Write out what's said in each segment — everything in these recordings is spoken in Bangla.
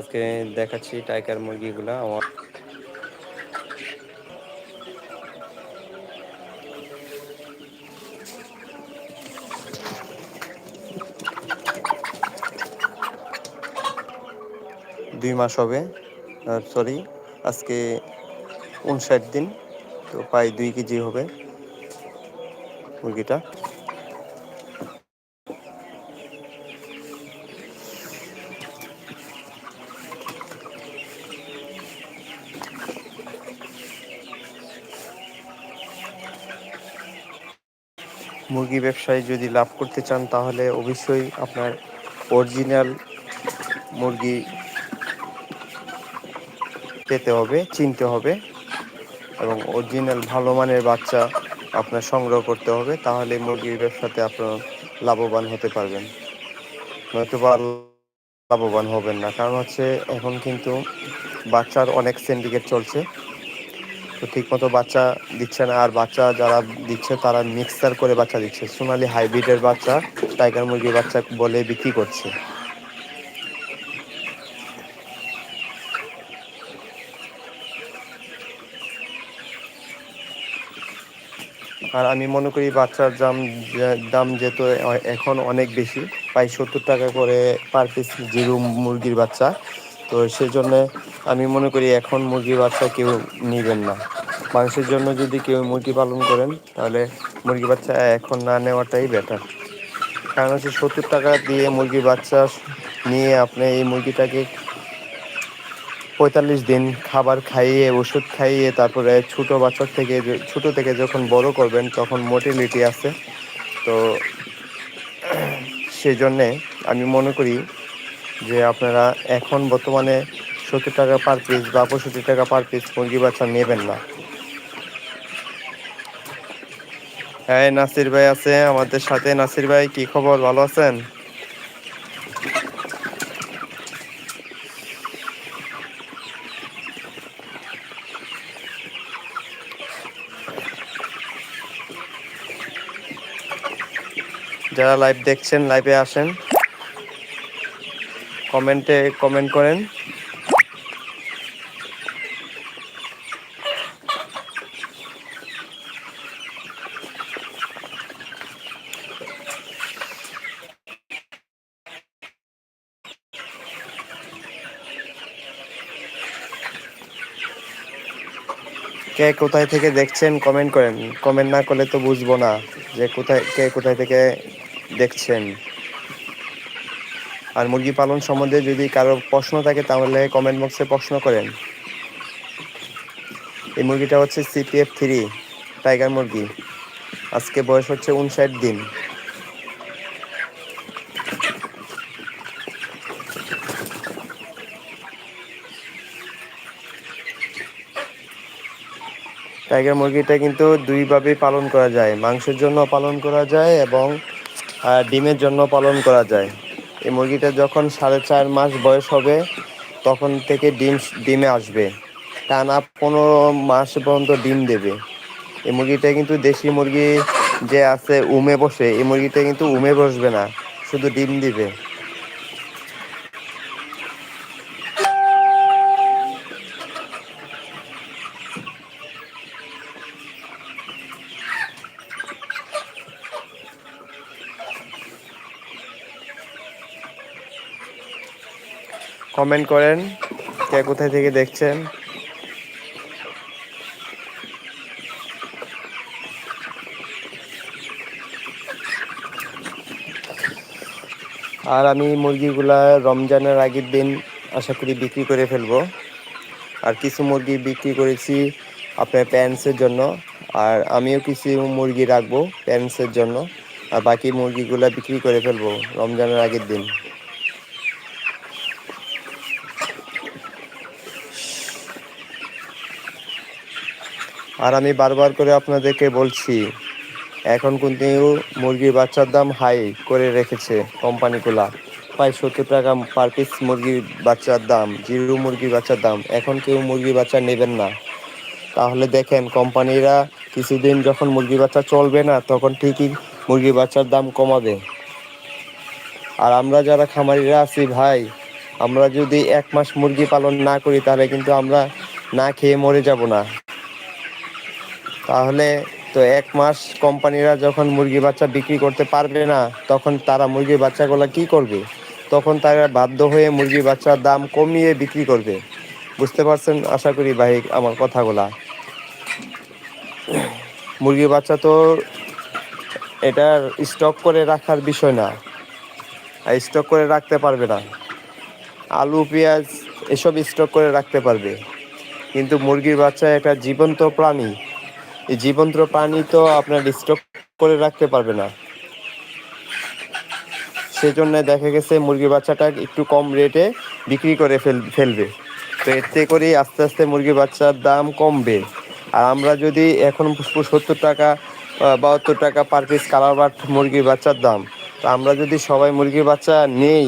ওকে দেখাচ্ছি টাইগার মুরগিগুলা। আমার দুই মাস হবে সরি আজকে উনষাট দিন, তো প্রায় দুই কেজি হবে মুরগিটা। মুরগি ব্যবসায় যদি লাভ করতে চান, তাহলে অবশ্যই আপনার অরিজিনাল মুরগি পেতে হবে, চিনতে হবে এবং অরিজিনাল ভালো মানের বাচ্চা আপনার সংগ্রহ করতে হবে, তাহলে মুরগির ব্যবসাতে আপনার লাভবান হতে পারবেন। নয়তোবা লাভবান হবেন না, কারণ হচ্ছে এখন কিন্তু বাচ্চার অনেক সিন্ডিকেট চলছে। তো ঠিক মতো বাচ্চা দিচ্ছে না। আর বাচ্চা যারা দিচ্ছে, তারা মিক্সার করে বাচ্চা দিচ্ছে। সোনালি হাইব্রিডের বাচ্চা, টাইগার মুরগির বাচ্চা বলে বিক্রি করছে। আর আমি মনে করি বাচ্চার দাম দাম যেহেতু এখন অনেক বেশি, প্রায় সত্তর টাকা করে পার পিস জিরো মুরগির বাচ্চা। তো সেই জন্য আমি মনে করি এখন মুরগির বাচ্চা কেউ নেবেন না। মাংসের জন্য যদি কেউ মুরগি পালন করেন, তাহলে মুরগি বাচ্চা এখন না নেওয়াটাই বেটার কারণ হচ্ছে সত্তর টাকা দিয়ে মুরগির বাচ্চা নিয়ে আপনি এই মুরগিটাকে পঁয়তাল্লিশ দিন খাবার খাইয়ে, ওষুধ খাইয়ে, তারপরে ছোটো বাচ্চার থেকে ছোট থেকে যখন বড় করবেন, তখন মোটিলিটি আছে। তো সেই জন্যে আমি মনে করি যে আপনারা এখন বর্তমানে সত্তর টাকা পার পিস বা পঁয়ষট্টি টাকা পার পিস মুরগি বাচ্চা নেবেন না। হ্যাঁ নাসির ভাই আছে আমাদের সাথে। নাসির ভাই, কি খবর? ভালো আছেন? যারা লাইভ দেখছেন লাইভে আসেন। কমেন্টে কমেন্ট করেন। কে কোথায় থেকে দেখছেন কমেন্ট করেন। কমেন্ট না করলে তো বুঝব না যে কোথায়, কে কোথায় থেকে দেখছেন। আর মুরগি পালন সম্বন্ধে যদি কারও প্রশ্ন থাকে, তাহলে কমেন্ট বক্সে প্রশ্ন করেন। এই মুরগিটা হচ্ছে সিপিএফ থ্রি টাইগার মুরগি। আজকে বয়স হচ্ছে উনষাট দিন। টাইগার মুরগিটা কিন্তু দুইভাবে পালন করা যায়। মাংসের জন্য পালন করা যায় এবং ডিমের জন্য পালন করা যায়। এই মুরগিটা যখন সাড়ে চার মাস বয়স হবে, তখন থেকে ডিম ডিমে আসবে। টানা পনেরো মাস পর্যন্ত ডিম দেবে। এই মুরগিটা কিন্তু দেশি মুরগি যে আছে, উমে বসে, এই মুরগিটা কিন্তু উমে বসবে না, শুধু ডিম দিবে। কমেন্ট করেন কে কোথায় থেকে দেখছেন। আর আমি মুরগিগুলা রমজানের আগের দিন আশা করি বিক্রি করে ফেলব। আর কিছু মুরগি বিক্রি করেছি আপনার প্যান্টসের জন্য। আর আমিও কিছু মুরগি রাখব প্যান্টসের জন্য। আর বাকি মুরগিগুলা বিক্রি করে ফেলব রমজানের আগের দিন। আর আমি বারবার করে আপনাদেরকে বলছি, এখন কিন্তু মুরগির বাচ্চার দাম হাই করে রেখেছে কোম্পানিগুলা। প্রায় সত্তর টাকা পার পিস মুরগির বাচ্চার দাম, জিরো মুরগির বাচ্চার দাম। এখন কেউ মুরগির বাচ্চা নেবেন না। তাহলে দেখেন, কোম্পানিরা কিছুদিন যখন মুরগির বাচ্চা চলবে না, তখন ঠিকই মুরগির বাচ্চার দাম কমাবে। আর আমরা যারা খামারিরা আছি ভাই, আমরা যদি এক মাস মুরগি পালন না করি, তাহলে কিন্তু আমরা না খেয়ে মরে যাব না। তাহলে তো এক মাস কোম্পানিরা যখন মুরগি বাচ্চা বিক্রি করতে পারবে না, তখন তারা মুরগির বাচ্চাগুলো কি করবে? তখন তারা বাধ্য হয়ে মুরগির বাচ্চার দাম কমিয়ে বিক্রি করবে। বুঝতে পারছেন? আশা করি ভাই আমার কথাগুলা। মুরগির বাচ্চা তো এটার স্টক করে রাখার বিষয় না। স্টক করে রাখতে পারবে না। আলু, পেঁয়াজ এসব স্টক করে রাখতে পারবে। কিন্তু মুরগির বাচ্চা একটা জীবন্ত প্রাণী। এই জীবন্ত প্রাণী তো আপনার স্টক করে রাখতে পারবে না। সেজন্য দেখা গেছে মুরগির বাচ্চাটা একটু কম রেটে বিক্রি করে ফেল, ফেলবে। তো এতে করেই আস্তে আস্তে মুরগির বাচ্চার দাম কমবে। আর আমরা যদি এখন সত্তর টাকা বাহাত্তর টাকা পার পিস কালার বাট মুরগির বাচ্চার দাম, তো আমরা যদি সবাই মুরগির বাচ্চা নেই,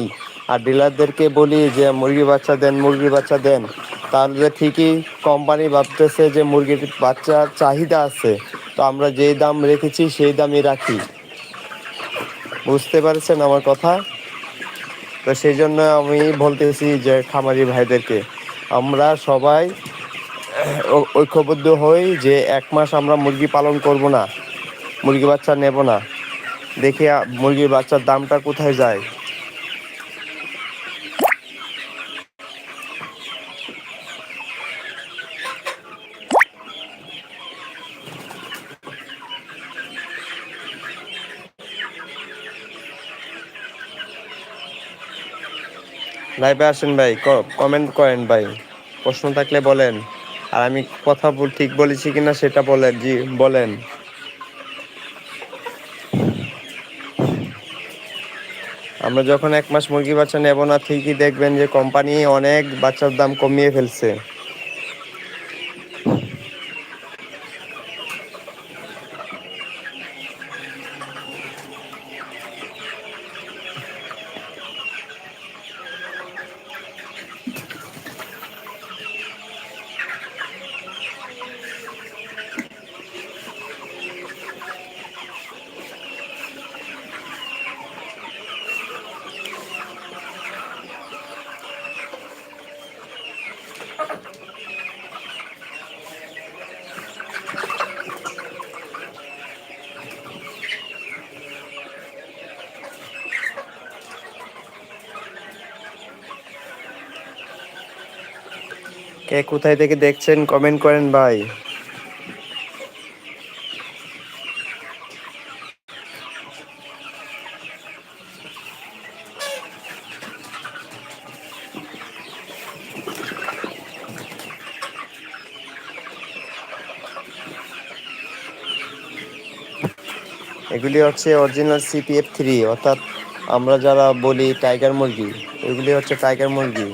আর ডিলারদেরকে বলি যে মুরগির বাচ্চা দেন, মুরগির বাচ্চা দেন তাহলে ঠিকই কোম্পানি ভাবতেছে যে মুরগির বাচ্চার চাহিদা আছে, তো আমরা যেই দাম রেখেছি সেই দামই রাখি। বুঝতে পারছেন আমার কথা? তো সেই জন্য আমি বলতেছি যে খামারি ভাইদেরকে, আমরা সবাই ঐক্যবদ্ধ হই যে এক মাস আমরা মুরগি পালন করব না, মুরগি বাচ্চা নেব না। দেখি মুরগির বাচ্চার দামটা কোথায় যায়? লাইভে আসেন ভাই কমেন্ট করেন ভাই। প্রশ্ন থাকলে বলেন। আর আমি কথা ঠিক বলেছি কিনা সেটা বলেন, জি, বলেন। আমরা যখন এক মাস মুরগি বাচ্চা নেব না, ঠিকই দেখবেন যে কোম্পানি অনেক বাচ্চার দাম কমিয়ে ফেলছে। কে কোথায় থেকে দেখছেন কমেন্ট করেন ভাই। এগুলি হচ্ছে অরিজিনাল সিপিএফ থ্রি অর্থাৎ আমরা যারা বলি টাইগার মুরগি, এগুলি হচ্ছে টাইগার মুরগি।